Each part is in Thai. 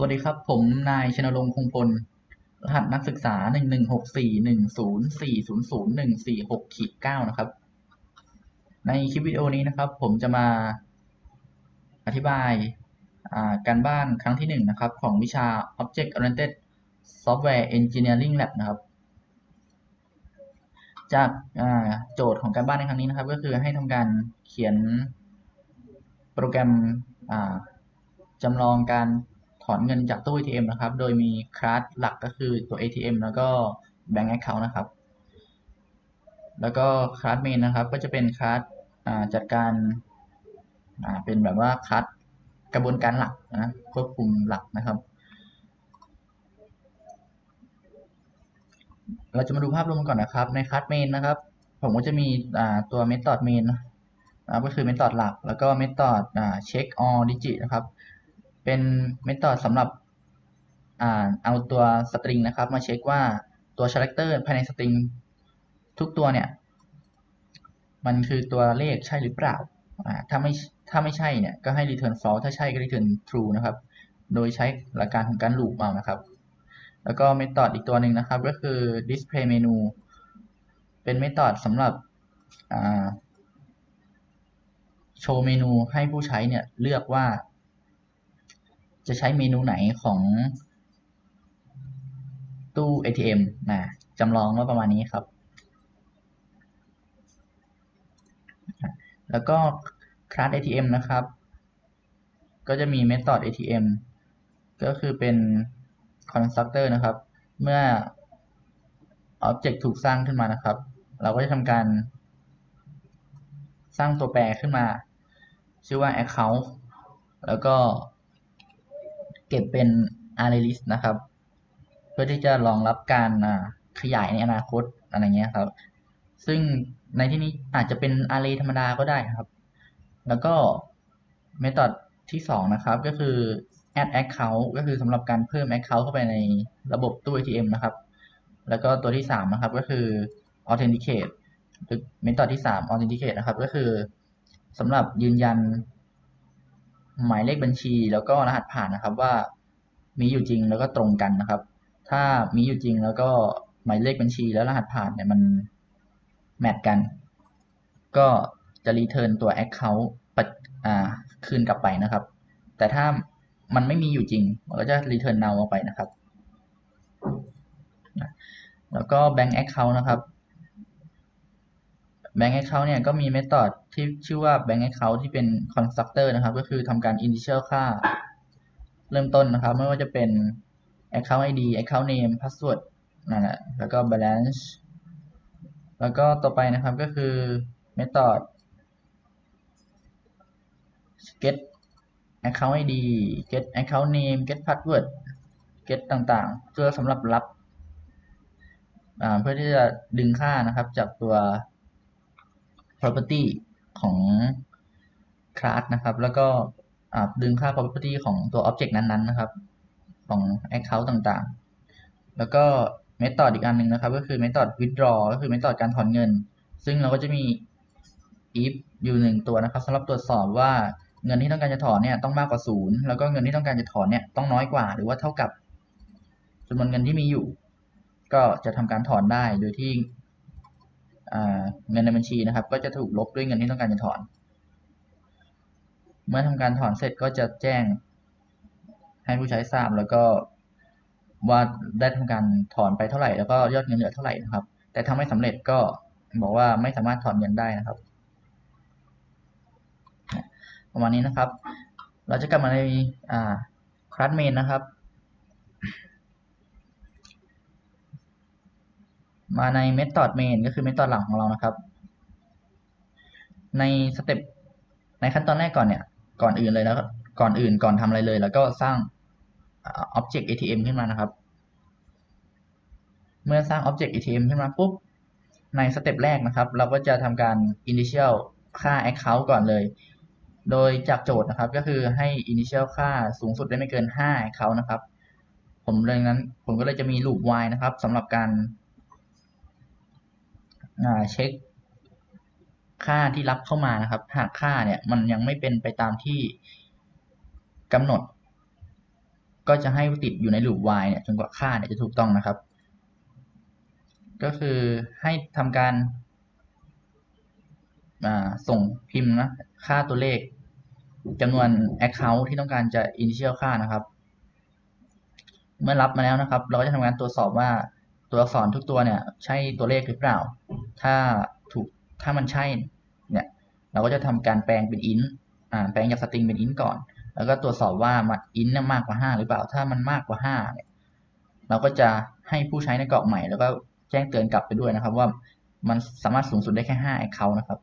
สวัสดีครับ ผมนายชนรงค์คงพล รหัสนักศึกษา หนึ่งหนึ่งหกสี่หนึ่งศูนย์สี่ศูนย์ศูนย์หนึ่งสี่หกขีดเก้านะครับ ในคลิปวิดีโอนี้นะครับ ผมจะมาอธิบายาการบ้านครั้งที่หนึ่งนะครับ ของวิชา Object Oriented Software Engineering Lab นะครับ จากาโจทย์ของการบ้านในครั้งนี้นะครับ ก็คือให้ทำการเขียนโปรแกรมจำลองการ อนเงินจากตู้ ATM นะครับ โดยมีคลาสหลักก็คือตัว ATM แล้วก็ Bank Account นะครับ แล้วก็คลาสเมนนะครับ ก็จะเป็นคลาสจัดการเป็นแบบว่าคลาสกระบวนการหลักนะควบคุมหลักนะครับ เราจะมาดูภาพรวมก่อนนะครับ ในคลาสเมนนะครับ ผมก็จะมีตัว method main นะครับก็คือ method หลัก แล้วก็ method อ่า check all digit นะครับ เป็น method สำหรับอ่าเอาตัว string นะครับ มาเช็คว่าตัว character ภายใน string ทุกตัวเนี่ย มันคือตัวเลขใช่หรือเปล่าอ่า ถ้าไม่ถ้าไม่ใช่เนี่ย ก็ให้ return false ถ้าใช่ก็ return true นะครับ โดยใช้หลักการของการ loop เอานะครับ แล้วก็ method อีกตัวหนึ่งนะครับ ก็คือ display menu เป็น method สำหรับโชว์เมนูให้ผู้ใช้เนี่ยเลือกว่า จะใช้เมนูไหนของตู้ ATM นะจำลองว่าประมาณนี้ครับ แล้วก็คลาส ATM นะครับ ก็จะมี method ATM ก็คือเป็น constructor นะครับ เมื่อ object ถูกสร้างขึ้นมานะครับ เราก็จะทำการสร้างตัวแปรขึ้นมา ชื่อว่า account แล้วก็ เก็บเป็น array list นะครับ เพื่อที่จะรองรับการขยายในอนาคตอะไรเงี้ยครับ ซึ่งในที่นี้อาจจะเป็น array ธรรมดาก็ได้ครับ แล้วก็ method ที่สองนะครับ ก็คือ add account ก็คือสำหรับการเพิ่ม account เข้าไปในระบบตู้ ATM นะครับ แล้วก็ตัวที่สามนะครับ ก็คือ authenticate หรือ method ที่สาม authenticate นะครับ ก็คือสำหรับยืนยัน หมายเลขบัญชี แล้วก็รหัสผ่านนะครับว่ามีอยู่จริงแล้วก็ตรงกันนะครับ ถ้ามีอยู่จริงแล้วก็หมายเลขบัญชีแล้วรหัสผ่านเนี่ยมันแมทกัน ก็จะรีเทิร์นตัว Account ปัดอ่าคืนกลับไปนะครับ แต่ถ้ามันไม่มีอยู่จริง มันก็จะรีเทิร์น null ออกไปนะครับ แล้วก็ Bank Account นะครับ Bank Account เนี่ยก็มี method ที่ชื่อว่า Bank Account ที่เป็น constructor นะครับ ก็คือทำการ initial ค่า เริ่มต้นนะครับ ไม่ว่าจะเป็น account ID account name password นั่นแหละแล้วก็ balance แล้วก็ต่อไปนะครับก็คือ method get account ID get account name get password get ต่างๆ เพื่อสำหรับรับ เพื่อที่จะดึงค่านะครับจากตัว property ของ class นะครับ แล้วก็ดึงค่า property ของตัว object นั้นๆ นะครับ ของ account ต่างๆ แล้วก็ method อีกอันหนึ่งนะครับ ก็คือ method withdraw ก็คือ method การถอนเงิน ซึ่งเราก็จะมี if อยู่หนึ่งตัวนะครับสำหรับตรวจสอบว่าเงินที่ต้องการจะถอนเนี่ยต้องมากกว่าศูนย์แล้วก็เงินที่ต้องการจะถอนเนี่ยต้องน้อยกว่า หรือว่าเท่ากับจำนวนเงินที่มีอยู่ ก็จะทำการถอนได้โดยที่ เงินในบัญชีนะครับ ก็จะถูกลบด้วยเงินที่ต้องการจะถอน เมื่อทำการถอนเสร็จก็จะแจ้งให้ผู้ใช้ทราบแล้วก็ว่าได้ทำการถอนไปเท่าไหร่แล้วก็ยอดเงินเหลือเท่าไหร่นะครับ แต่ถ้าไม่สำเร็จก็บอกว่าไม่สามารถถอนเงินได้นะครับ ประมาณนี้นะครับ เราจะกลับมาในคลาสเมนนะครับ มาใน method main ก็คือ method หลังของเรานะครับ ในสเต็ปในขั้นตอนแรกก่อนเนี่ย ก่อนอื่นเลยแล้วก่อนอื่นก่อนทำอะไรเลย แล้วก็สร้าง object ATM ขึ้นมานะครับ เมื่อสร้าง object ATM ขึ้นมาปุ๊บ ในสเต็ปแรกนะครับ เราก็จะทำการ initial ค่า account ก่อนเลย โดยจากโจทย์นะครับ ก็คือให้ initial ค่าสูงสุดได้ไม่เกิน 5 account นะครับ ผมเลยนั้น ผมก็เลยจะมี loop while นะครับสำหรับการ เช็คค่าที่รับเข้ามานะครับ หากค่าเนี่ยมันยังไม่เป็นไปตามที่กำหนด ก็จะให้ติดอยู่ในลูป while เนี่ยจนกว่าค่าเนี่ยจะถูกต้องนะครับ ก็คือให้ทำการส่งพิมพ์นะค่าตัวเลขจำนวน account ที่ต้องการจะ initial ค่านะครับ เมื่อรับมาแล้วนะครับ เราก็จะทำการตรวจสอบว่า ตัวอักษรทุกตัวเนี่ยใช่ตัวเลขหรือเปล่า ถ้าถูกถ้ามันใช่เนี่ยเราก็จะทำการแปลงเป็น int อ่าแปลงจากสตริงเป็น int ก่อน แล้วก็ตรวจสอบว่ามัน int เนี่ยมากกว่า 5 หรือเปล่า ถ้ามันมากกว่า5เนี่ยเราก็จะให้ผู้ใช้ในกรอกใหม่ แล้วก็แจ้งเตือนกลับไปด้วยนะครับ ว่ามันสามารถสูงสุดได้แค่5 account นะครับ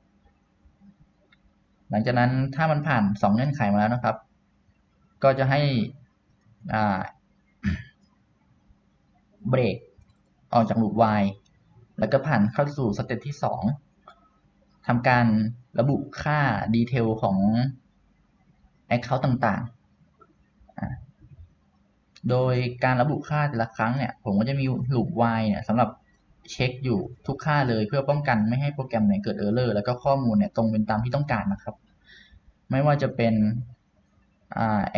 หลังจากนั้นถ้ามันผ่าน 2 เงื่อนไขมาแล้วนะครับ ก็จะให้อ่าเบรก ออกจากลูป while แล้วก็ผ่านเข้าสู่สเต็ปที่ 2ทำการระบุค่าดีเทลของ Account ต่างๆ โดยการระบุค่าแต่ละครั้งเนี่ย ผมก็จะมีลูป while เนี่ยสำหรับเช็คอยู่ทุกค่าเลยเพื่อป้องกันไม่ให้โปรแกรมเนี่ยเกิด error แล้วก็ข้อมูลเนี่ยตรงเป็นตามที่ต้องการนะครับ ไม่ว่าจะเป็น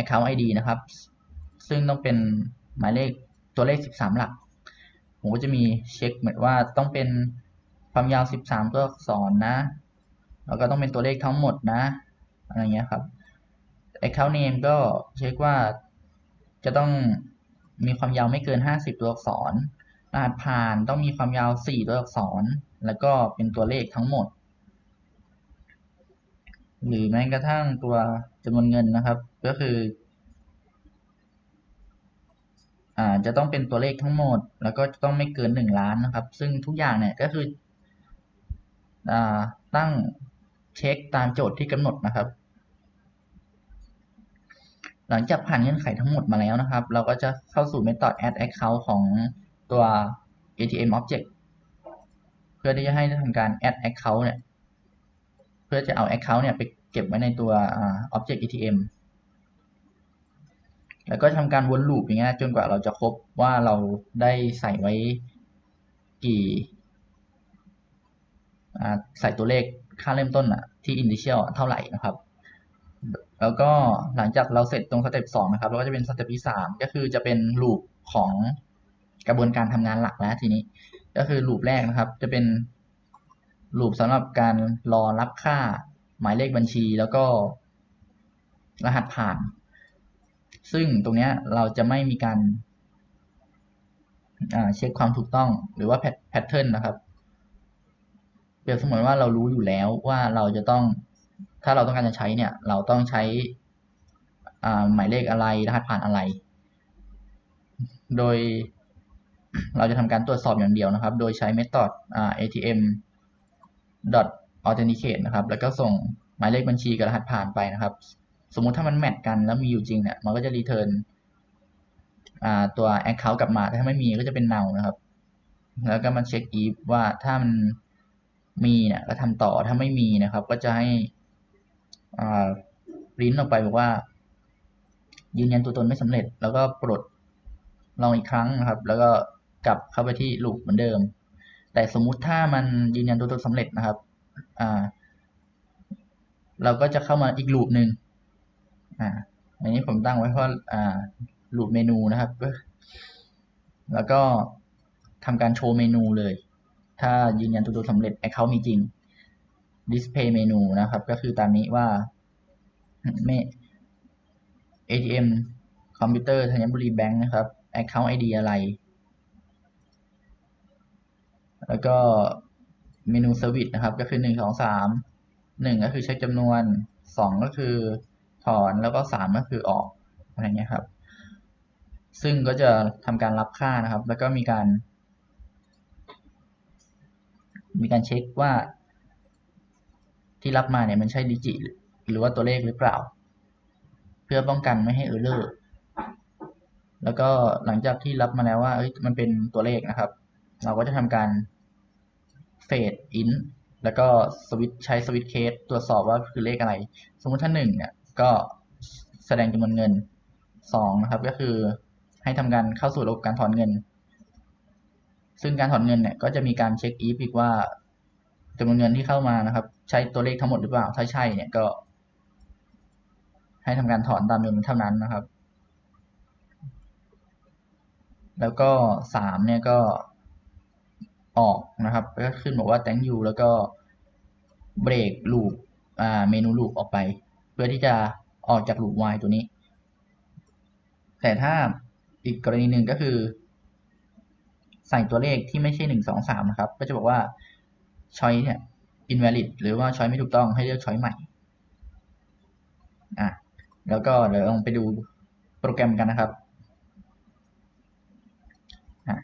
account ID นะครับ ซึ่งต้องเป็นหมายเลขตัวเลข 13 หลัก ผมก็จะมีเช็คเหมือนว่าต้องเป็นความยาว 13 ตัวอักษรนะ แล้วก็ต้องเป็นตัวเลขทั้งหมดนะ อะไรเงี้ยครับ account name ก็เช็คว่าจะต้องมีความยาวไม่เกิน 50 ตัวอักษรรหัสผ่านต้องมีความยาว 4 ตัวอักษร แล้วก็เป็นตัวเลขทั้งหมด หรือแม้กระทั่งตัวจำนวนเงินนะครับ ก็คือ จะต้องเป็นตัวเลขทั้งหมด แล้วก็จะต้องไม่เกินหนึ่งล้านนะครับ ซึ่งทุกอย่างเนี่ยก็คืออ่าตั้งเช็คตามโจทย์ที่กำหนดนะครับ หลังจากผ่านเงื่อนไขทั้งหมดมาแล้วนะครับ เราก็จะเข้าสู่ method add account ของตัว ATM object เพื่อที่จะให้ทำการ add account เนี่ย เพื่อจะเอา account เนี่ยไปเก็บไว้ในตัว object ATM แล้วก็ทำการวนลูปอย่างเงี้ยจนกว่าเราจะครบว่าเราได้ใส่ไว้กี่ใส่ตัวเลขค่าเริ่มต้นอะที่ initial เท่าไหร่นะครับ แล้วก็หลังจากเราเสร็จตรงสเต็ปสองนะครับเราก็จะเป็นสเต็ปที่สามก็คือจะเป็นลูปของกระบวนการทำงานหลักแล้วทีนี้ ก็คือลูปแรกนะครับ จะเป็นลูปสำหรับการรอรับค่าหมายเลขบัญชีแล้วก็รหัสผ่าน ซึ่งตรงนี้เราจะไม่มีการเช็คความถูกต้องหรือว่าแพทเทิร์นนะครับ เปรียบเสมือนว่าเรารู้อยู่แล้วว่าเราจะต้องถ้าเราต้องการจะใช้เนี่ย เราต้องใช้หมายเลขอะไรรหัสผ่านอะไร โดยเราจะทำการตรวจสอบอย่างเดียวนะครับ โดยใช้ method atm authenticate นะครับ แล้วก็ส่งหมายเลขบัญชีกับรหัสผ่านไปนะครับ สมมุติถ้ามันแมทกันแล้วมีอยู่จริงเนี่ยมันก็จะรีเทิร์นตัว Account กลับมาถ้าไม่มีก็จะเป็น null นะครับ แล้วก็มันเช็ค if ว่าถ้ามันมีเนี่ยก็ทำต่อถ้าไม่มีนะครับ ก็จะให้ริ้นออกไปบอกว่า ยืนยันตัวตนไม่สำเร็จ แล้วก็ปลดลองอีกครั้งนะครับ แล้วก็กลับเข้าไปที่ลูปเหมือนเดิม แต่สมมุติถ้ามันยืนยันตัวตนสำเร็จนะครับเราก็จะเข้ามาอีกลูปหนึ่ง อ่า อันนี้ผมตั้งไว้เพราะอ่าลูปเมนูนะครับ แล้วก็ทำการโชว์เมนูเลย ถ้ายืนยันตัวตนสำเร็จ Account มีจริง Display เมนูนะครับ ก็คือตามนี้ว่าเม ATM คอมพิวเตอร์ธัญบุรีแบงค์นะครับ Account ID อะไร แล้วก็เมนูเซอร์วิสนะครับ ก็คือหนึ่งสองสามหนึ่งก็คือเช็คจำนวนสองก็คือ ถอนแล้วก็สามก็คือออกอะไรเงี้ยครับ ซึ่งก็จะทำการรับค่านะครับ แล้วก็มีการ มีการเช็คว่า ที่รับมาเนี่ยมันใช่ดิจิตหรือว่าตัวเลขหรือเปล่า เพื่อป้องกันไม่ให้เออร์เลอร์แล้วก็หลังจากที่รับมาแล้วว่าเอ้ยมันเป็นตัวเลขนะครับ เราก็จะทำการเฟดอินแล้วก็สวิตใช้สวิตเคสตรวจสอบว่าคือเลขอะไร สมมติถ้าหนึ่งเนี่ย ก็แสดงจำนวนเงินสองนะครับ ก็คือให้ทำการเข้าสู่ระบบการถอนเงิน ซึ่งการถอนเงินเนี่ยก็จะมีการเช็คอีฟอีกว่าจำนวนเงินที่เข้ามานะครับ ใช้ตัวเลขทั้งหมดหรือเปล่า ถ้าใช่เนี่ยก็ ให้ทำการถอนตามจำนวนเท่านั้นนะครับ แล้วก็สามเนี่ยก็ออกนะครับ ก็ขึ้นบอกว่า thank you แล้วก็เบรกลูปอ่าเมนูลูปออกไป พื่อที่จะออกจากหลูป while ตัวนี้ แต่ถ้าอีกกรณีหนึ่งก็คือ ใส่ตัวเลขที่ไม่ใช่หนึ่งสองสามนะครับ ก็จะบอกว่า choice เนี่ย invalid หรือว่า choice ไม่ถูกต้องให้เลือก choice ใหม่อะแล้วก็เดี๋ยวลองไปดูโปรแกรมกันนะครับอะ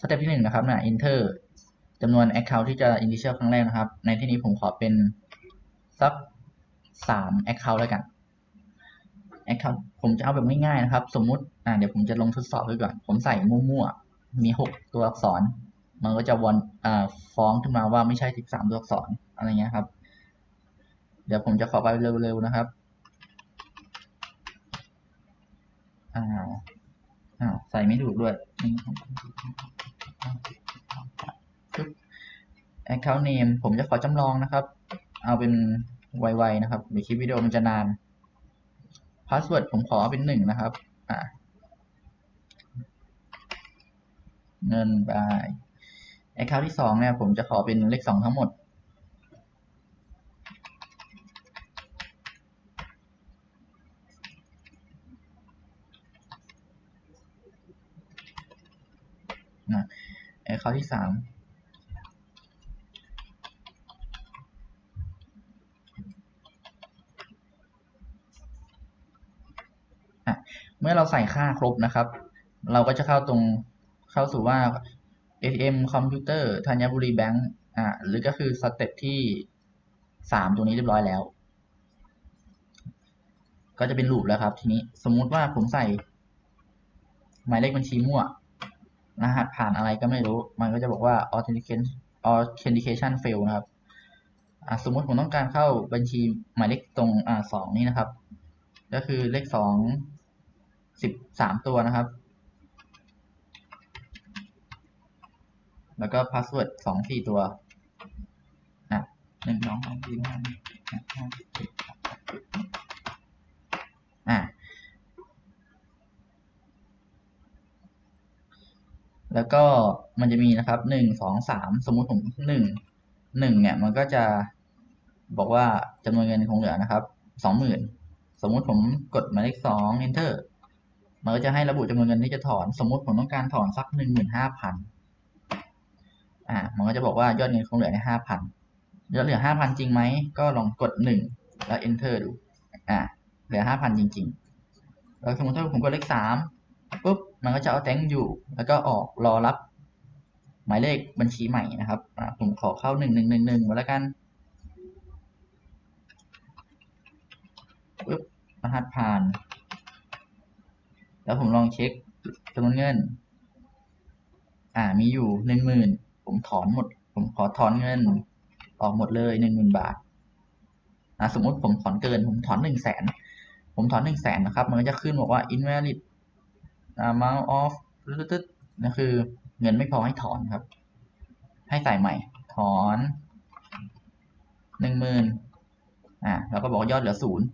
สเต็ปที่หนึ่งนะครับนะ enter จำนวน account ที่จะ initial ครั้งแรกนะครับ ในที่นี้ผมขอเป็นสัก สาม account แล้วกัน account ผมจะเอาแบบง่ายๆนะครับ สมมุติอ่าเดี๋ยวผมจะลงทดสอบดูก่อน ผมใส่มั่วๆ มีหกตัวอักษร มันก็จะวนอ่าฟ้องขึ้นมาว่าไม่ใช่สิบสามตัวอักษรอะไรเงี้ยครับ เดี๋ยวผมจะขอไปเร็วๆนะครับอ้าวอ้าวใส่ไม่ถูกด้วยปึ๊บ account name ผมจะขอจำลองนะครับ เอาเป็น ไวๆนะครับเดี๋ยวคลิปวิดีโอมันจะนาน password ผมขอเป็นหนึ่งนะครับอ่าเงินไป account ที่สองเนี่ยผมจะขอเป็นเลขสองทั้งหมด นะแอคเคาท์ที่สามอะ เมื่อเราใส่ค่าครบนะครับ เราก็จะเข้าตรงเข้าสู่ว่า ATM คอมพิวเตอร์ธัญบุรีแบงก์อ่าหรือก็คือสเต็ปที่สามตรงนี้เรียบร้อยแล้ว ก็จะเป็นลูปแล้วครับ ทีนี้สมมุติว่าผมใส่ หมายเลขบัญชีมั่ว รหัสผ่านอะไรก็ไม่รู้ มันก็จะบอกว่า authentication authentication fail นะครับสมมติผมต้องการเข้าบัญชีหมายเลขตรงอ่าสองนี้นะครับ ก็คือเลขสอง สิบสามตัวนะครับ แล้วก็พาสเวิร์ดสองสี่ตัวอะหนึ่งสองสามสี่ห้าหกเจ็ดแปดเก้าอะแล้วก็มันจะมีนะครับหนึ่งสองสามสมมุติผมหนึ่งหนึ่งเนี่ยมันก็จะบอกว่าจำนวนเงินคงเหลือนะครับสองหมื่นสมมุติผมกดหมายเลขสอง enter มันก็จะให้ระบุจำนวนเงินที่จะถอน สมมติผมต้องการถอนสักหนึ่งหมื่นห้าพันอ่า มันก็จะบอกว่ายอดเงินคงเหลือในห้าพันยอดเหลือห้าพันจริงไหม ก็ลองกดหนึ่งแล้ว enter ดู อ่า เหลือห้าพันจริงๆ แล้วสมมติถ้าผมกดเลขสามปุ๊บ มันก็จะเอาแตงอยู่ แล้วก็ออกรอรับ หมายเลขบัญชีใหม่นะครับ อ่า ผมขอเข้าหนึ่งหนึ่งหนึ่งหนึ่งมาแล้วกันปุ๊บรหัสผ่าน แล้วผมลองเช็คจำนวนเงิน อ่า มีอยู่หนึ่งหมื่นผมถอนหมด ผมขอถอนเงิน ออกหมดเลยหนึ่งหมื่นบาทอ่าสมมติผมถอนเกิน ผมถอนหนึ่งแสนผมถอนหนึ่งแสนนะครับ มันก็จะขึ้นบอกว่า invalid amount of ตึ๊ดนั่นคือเงินไม่พอให้ถอนครับ ให้ใส่ใหม่ ถอนหนึ่งหมื่นอ่าแล้วก็บอกยอดเหลือศูนย์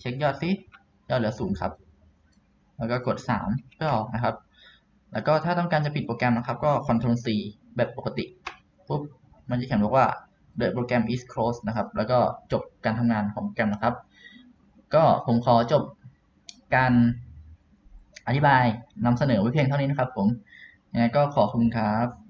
เช็คยอดซิยอดเหลือศูนย์ครับ แล้วก็กดสามเพื่อออกนะครับ แล้วก็ถ้าต้องการจะปิดโปรแกรมนะครับ ก็ Ctrl C แบบปกติปุ๊บมันจะเขียนบอกว่า the program is closed นะครับ แล้วก็จบการทำงานของโปรแกรมนะครับ ก็ผมขอจบการอธิบายนำเสนอไว้เพียงเท่านี้นะครับผมยังไงก็ขอบคุณครับ